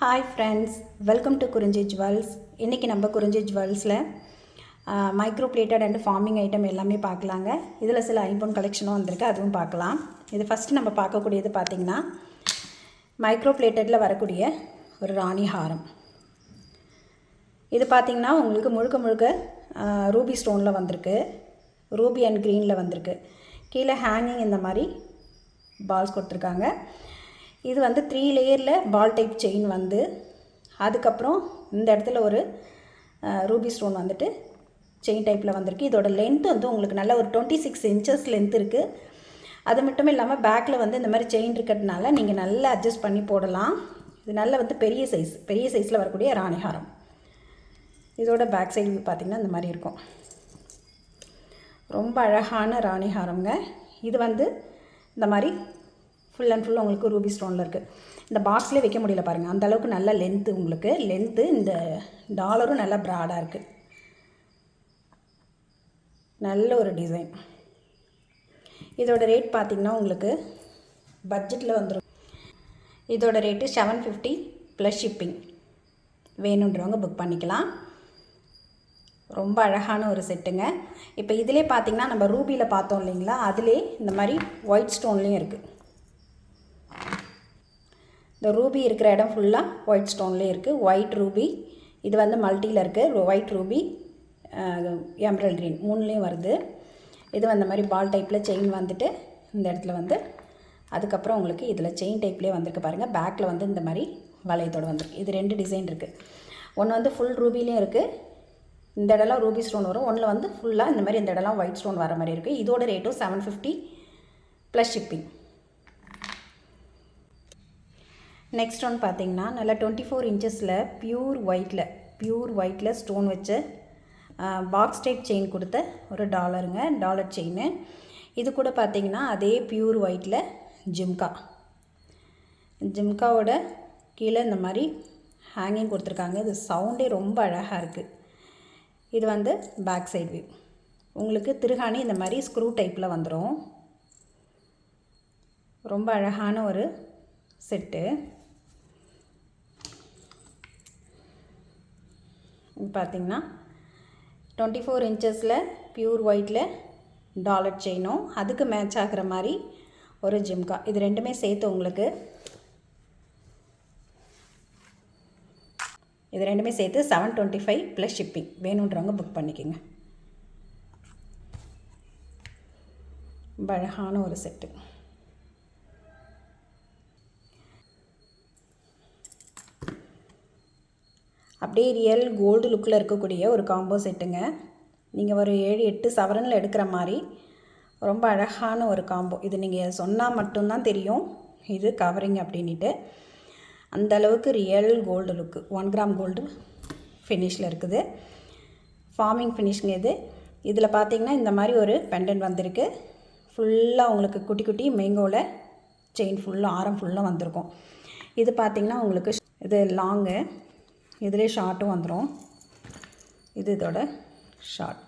Hi friends welcome to Kurinji jewels இன்றைக்கி நம்ம குறிஞ்சி ஜுவல்ஸில் micro plated and forming item எல்லாமே பார்க்கலாங்க. இதில் சில ஐம்பொன் கலெக்ஷனும் வந்திருக்கு அதுவும் பார்க்கலாம். இது ஃபஸ்ட்டு நம்ம பார்க்கக்கூடியது பார்த்திங்கன்னா மைக்ரோ பிளேட்டடில் வரக்கூடிய ஒரு ராணி ஹாரம். இது பார்த்திங்கன்னா உங்களுக்கு முழுக்க முழுக்க ரூபி ஸ்டோனில் வந்திருக்கு. ரூபி அண்ட் க்ரீனில் வந்திருக்கு. கீழே ஹேங்கிங் இந்த மாதிரி பால்ஸ் கொடுத்துருக்காங்க. இது வந்து த்ரீ லேயரில் பால் டைப் செயின் வந்து அதுக்கப்புறம் இந்த இடத்துல ஒரு ரூபி ஸ்டோன் வந்துட்டு செயின் டைப்பில் வந்திருக்கு. இதோட லென்த் வந்து உங்களுக்கு நல்ல ஒரு டுவெண்ட்டி சிக்ஸ் இன்ச்சஸ் லென்த் இருக்குது அது மட்டும் இல்லாமல் பேக்கில் வந்து இந்த மாதிரி செயின் இருக்கிறதுனால நீங்கள் நல்லா அட்ஜஸ்ட் பண்ணி போடலாம். இது நல்ல வந்து பெரிய சைஸ் பெரிய சைஸில் வரக்கூடிய ராணிஹாரம் இதோட பேக் சைடு பார்த்திங்கன்னா இந்த மாதிரி இருக்கும். ரொம்ப அழகான ராணிஹாரம்ங்க இது வந்து இந்த மாதிரி ஃபுல் அண்ட் ஃபுல் உங்களுக்கு ரூபி ஸ்டோனில் இருக்குது இந்த பாக்ஸ்லேயே வைக்க முடியல பாருங்கள் அந்தளவுக்கு நல்ல லென்த்து உங்களுக்கு. லென்த்து இந்த டாலரும் நல்லா ப்ராடாக இருக்குது நல்ல ஒரு டிசைன் இதோட ரேட் பார்த்திங்கன்னா உங்களுக்கு பட்ஜெட்டில் வந்துடும் இதோட rate seven fifty plus shipping வேணுன்றவங்க புக் பண்ணிக்கலாம். ரொம்ப அழகான ஒரு செட்டுங்க இப்போ இதிலே பார்த்திங்கன்னா நம்ம ரூபியில் பார்த்தோம் இல்லைங்களா? அதிலே இந்த மாதிரி ஒயிட் ஸ்டோன்லேயும் இருக்குது இந்த ரூபி இருக்கிற இடம் ஃபுல்லாக ஒயிட் ஸ்டோன்லேயே இருக்குது ஒயிட் ரூபி. இது வந்து மல்டியில் இருக்குது ஒயிட் ரூபி எம்ப்ரல் க்ரீன் மூணுலேயும் வருது. இது அந்த மாதிரி பால் டைப்பில் செயின் வந்துட்டு இந்த இடத்துல வந்து அதுக்கப்புறம் உங்களுக்கு இதில் செயின் டைப்லேயே வந்திருக்கு பாருங்கள் பேக்கில் வந்து இந்த மாதிரி வளையத்தோடு வந்திருக்கு. இது ரெண்டு டிசைன் இருக்குது ஒன்று வந்து ஃபுல் ரூபிலையும் இருக்குது இந்த இடம்லாம் ரூபி ஸ்டோன் வரும். ஒன்றில் வந்து ஃபுல்லாக இந்த மாதிரி இந்த இடம்லாம் ஒயிட் ஸ்டோன் வர மாதிரி இருக்குது இதோட ரேட்டும் seven fifty plus shipping next one பார்த்தீங்கன்னா நல்லா டுவெண்ட்டி ஃபோர் இன்ச்சஸில் ப்யூர் ஒயிட்டில் ப்யூர் ஒயிட்டில் ஸ்டோன் வச்சு பாக்ஸ் டைப் செயின் கொடுத்த ஒரு டாலருங்க டாலர் செயின் இது கூட பார்த்தீங்கன்னா அதே ப்யூர் ஒயிட்டில் ஜிம்கா. ஜிம்காவோட கீழே இந்த மாதிரி ஹேங்கிங் கொடுத்துருக்காங்க. இது சவுண்டே ரொம்ப அழகாக இருக்குது இது வந்து பேக் சைட் வியூ உங்களுக்கு திருகாணி இந்த மாதிரி ஸ்க்ரூ டைப்பில் வந்துடும் ரொம்ப அழகான ஒரு செட்டு பார்த்திங்கன்னா டுவெண்ட்டி ஃபோர் இன்ச்சஸில் ப்யூர் ஒயிட்டில் டாலர் செயினும் அதுக்கு மேட்ச் ஆகிற மாதிரி ஒரு ஜிம்கா இது ரெண்டுமே சேர்த்து உங்களுக்கு இது ரெண்டுமே சேர்த்து seven twenty five plus shipping வேணுன்றவங்க புக் பண்ணிக்கோங்க. அழகான ஒரு செட்டு அப்படியே ரியல் கோல்டு லுக்கில் இருக்கக்கூடிய ஒரு காம்போ செட்டுங்க நீங்கள் ஒரு ஏழு எட்டு சவரனில் எடுக்கிற மாதிரி ரொம்ப அழகான ஒரு காம்போ இது நீங்கள் சொன்னால் மட்டும்தான் தெரியும். இது கவரிங் அப்படின்ட்டு அந்த அளவுக்கு real gold look one gram gold ஃபினிஷில் இருக்குது. ஃபார்மிங் ஃபினிஷிங் இது. இதில் பார்த்தீங்கன்னா இந்த மாதிரி ஒரு பெண்டன் வந்திருக்கு. ஃபுல்லாக உங்களுக்கு குட்டி குட்டி மேங்கோவில் செயின் ஃபுல்லாக ஆரம் ஃபுல்லாக வந்திருக்கும். இது பார்த்திங்கன்னா உங்களுக்கு இது லாங்கு இதிலே ஷார்ட்டும் வந்துடும் இது இதோட ஷார்ட்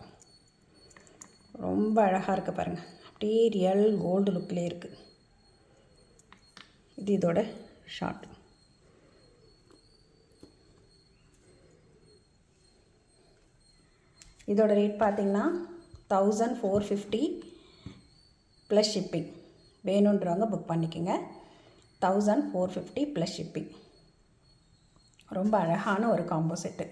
ரொம்ப அழகாக இருக்குது பாருங்கள் அப்படியே ரியல் கோல்டு லுக்லேயே இருக்குது இது இதோட ஷார்ட் இதோட ரேட் பார்த்திங்கன்னா thousand four fifty plus shipping வேணுன்றவங்க புக் பண்ணிக்கோங்க. Thousand four fifty plus shipping ரொம்ப அழகான ஒரு காம்போ செட்டு